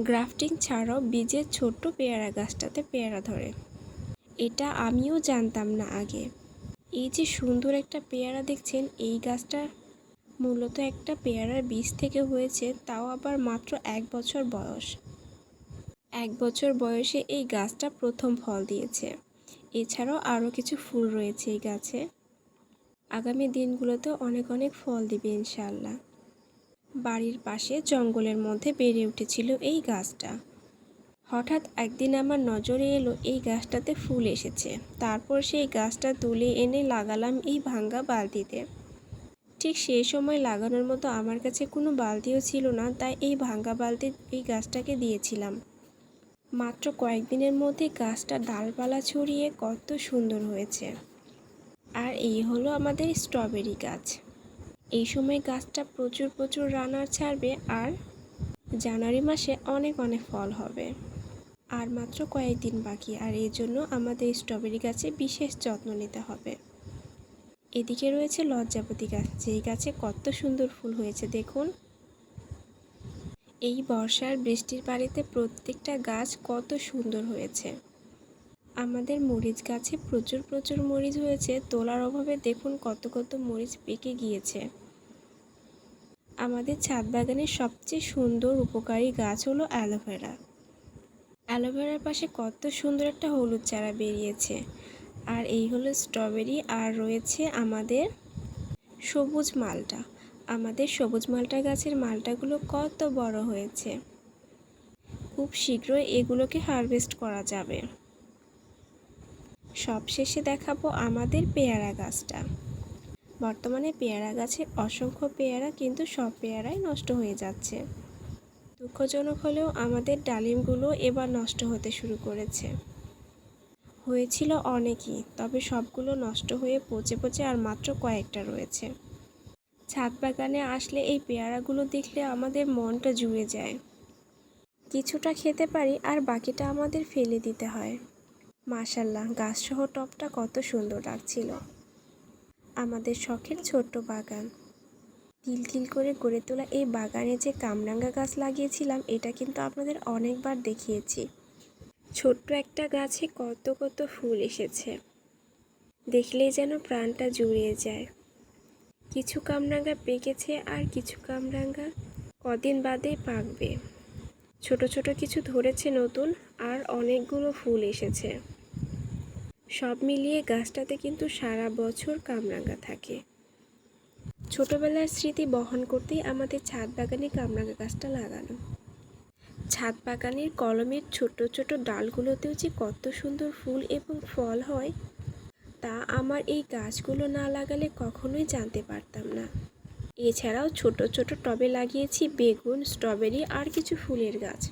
Grafting ছাড়াও বীজের ছোট্ট পেয়ারা গাছটাতে পেয়ারা ধরে। এটা আমিও জানতাম না আগে। এই যে সুন্দর একটা পেয়ারা দেখছেন, এই গাছটা মূলত একটা পেয়ারার বীজ থেকে হয়েছে, তাও আবার মাত্র এক বছর বয়স। এক বছর বয়সে এই গাছটা প্রথম ফল দিয়েছে। এছাড়াও আরও কিছু ফুল রয়েছে এই গাছে। আগামী দিনগুলোতে অনেক অনেক ফল দিবে ইনশাল্লাহ বাড়ির পাশে জঙ্গলের মধ্যে বেড়ে উঠেছিল এই গাছটা। হঠাৎ একদিন আমার নজরে এলো, এই গাছটাতে ফুল এসেছে। তারপর সেই গাছটা তুলে এনে লাগালাম এই ভাঙ্গা বালতিতে। ঠিক সেই সময় লাগানোর মতো আমার কাছে কোনো বালতিও ছিল না, তাই এই ভাঙ্গা বালতি এই গাছটাকে দিয়েছিলাম। মাত্র কয়েকদিনের মধ্যে গাছটা ডালপালা ছড়িয়ে কত সুন্দর হয়েছে। আর এই হলো আমাদের স্ট্রবেরি গাছ। এই সময় গাছটা প্রচুর প্রচুর রানার ছাড়বে আর জানুয়ারি মাসে অনেক অনেক ফল হবে। আর মাত্র কয়েকদিন বাকি, আর এই জন্য আমাদের স্ট্রবেরি গাছে বিশেষ যত্ন নিতে হবে। এদিকে রয়েছে লজ্জাপতি গাছ যেই গাছে কত সুন্দর ফুল হয়েছে, দেখুন। এই বর্ষার বৃষ্টির বাড়িতে প্রত্যেকটা গাছ কত সুন্দর হয়েছে। আমাদের মরিচ গাছে প্রচুর প্রচুর মরিচ হয়েছে, তোলার অভাবে দেখুন কত কত মরিচ পেকে গিয়েছে। আমাদের ছাদ বাগানের সবচেয়ে সুন্দর উপকারী গাছ হলো অ্যালোভেরা অ্যালোভেরার পাশে কত সুন্দর একটা হলুদ চারা বেরিয়েছে। আর এই হলো স্ট্রবেরি, আর রয়েছে আমাদের সবুজ মালটা। আমাদের সবুজ মালটা গাছের মালটাগুলো কত বড় হয়েছে। খুব শীঘ্রই এগুলোকে হারভেস্ট করা যাবে। সবশেষে দেখাবো আমাদের পেয়ারা গাছটা। বর্তমানে পেয়ারা গাছে অসংখ্য পেয়ারা কিন্তু সব পেয়ারাই নষ্ট হয়ে যাচ্ছে। দুঃখজনক হলেও আমাদের ডালিমগুলো এবার নষ্ট হতে শুরু করেছে। হয়েছিল অনেকই, তবে সবগুলো নষ্ট হয়ে পচে পচে আর মাত্র কয়েকটা রয়েছে। ছাদ বাগানে আসলে এই পেয়ারাগুলো দেখলে আমাদের মনটা জুড়ে যায়। কিছুটা খেতে পারি আর বাকিটা আমাদের ফেলে দিতে হয়। মাশাল্লাহ, গাছসহ টপটা কত সুন্দর লাগছিল। আমাদের শখের ছোট্ট বাগান। তিল তিল করে গড়ে তোলা এই বাগানে যে কামরাঙ্গা গাছ লাগিয়েছিলাম, এটা কিন্তু আপনাদের অনেকবার দেখিয়েছি। ছোট্ট একটা গাছে কত কত ফুল এসেছে। দেখলেই যেন প্রাণটা জুড়িয়ে যায়। কিছু কামরাঙ্গা পেকেছে আর কিছু কামরাঙ্গা কদিন বাদেই পাকবে। ছোট ছোট কিছু ধরেছে নতুন আর অনেকগুলো ফুল এসেছে। সব মিলিয়ে গাছটাতে কিন্তু সারা বছর কামরাঙ্গা থাকে। ছোটবেলার স্মৃতি বহন করতেই আমাদের ছাদ বাগানে কামরাঙ্গা গাছটা লাগানো। ছাদ বাগানের কলমের ছোট ছোট ডালগুলোতেও যে কত সুন্দর ফুল এবং ফল হয়, তা আমার এই গাছগুলো না লাগালে কখনোই জানতে পারতাম না। এছাড়াও ছোট ছোট টবে লাগিয়েছি বেগুন, স্ট্রবেরি আর কিছু ফুলের গাছ।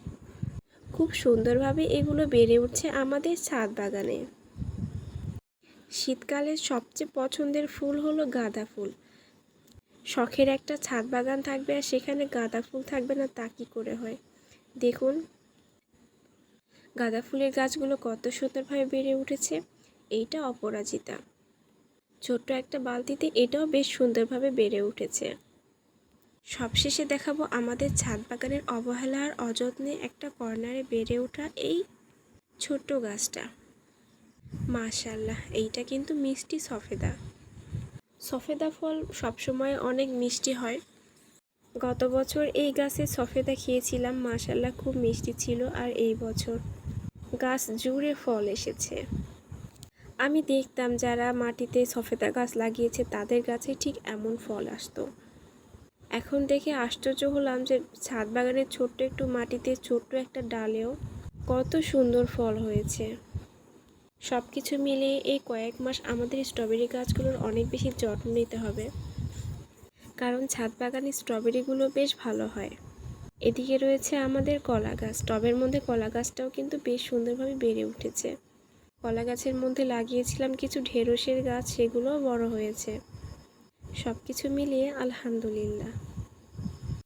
খুব সুন্দরভাবে এগুলো বেড়ে উঠছে আমাদের ছাদ বাগানে। শীতকালের সবচেয়ে পছন্দের ফুল হলো গাঁদা ফুল। শখের একটা ছাদ বাগান থাকবে আর সেখানে গাঁদা ফুল থাকবে না, তা কী করে হয়? দেখুন। গাঁদা ফুলের গাছগুলো কত সুন্দরভাবে বেড়ে উঠেছে, এইটা অপরাজিতা। ছোট্ট একটা বালতিতে এটাও বেশ সুন্দরভাবে বেড়ে উঠেছে। সবশেষে দেখাবো আমাদের ছাদ বাগানের অবহেলা আর অযত্নে একটা কর্নারে বেড়ে ওঠা এই ছোট্ট গাছটা। মাশাল্লাহ এইটা কিন্তু মিষ্টি সফেদা। সফেদা ফল সবসময় অনেক মিষ্টি হয়। গত বছর এই গাছে সফেদা খেয়েছিলাম মাশাল্লাহ খুব মিষ্টি ছিল, আর এই বছর গাছ জুড়ে ফল এসেছে। আমি দেখতাম যারা মাটিতে সফেদা গাছ লাগিয়েছে, তাদের গাছে ঠিক এমন ফল আসতো। এখন দেখে আশ্চর্য হলাম যে ছাদ বাগানের ছোট্ট একটু মাটিতে ছোট্ট একটা ডালেও কত সুন্দর ফল হয়েছে। সব কিছু মিলিয়ে এই কয়েক মাস আমাদের স্ট্রবেরি গাছগুলোর অনেক বেশি যত্ন নিতে হবে। কারণ ছাদ বাগানে স্ট্রবেরিগুলো বেশ ভালো হয়। এদিকে রয়েছে আমাদের কলা গাছ। টবের মধ্যে কলা গাছটাও কিন্তু বেশ সুন্দরভাবে বেড়ে উঠেছে। কলা গাছের মধ্যে লাগিয়েছিলাম কিছু ঢেঁড়সের গাছ, সেগুলোও বড় হয়েছে। সব কিছু মিলিয়ে আলহামদুলিল্লাহ।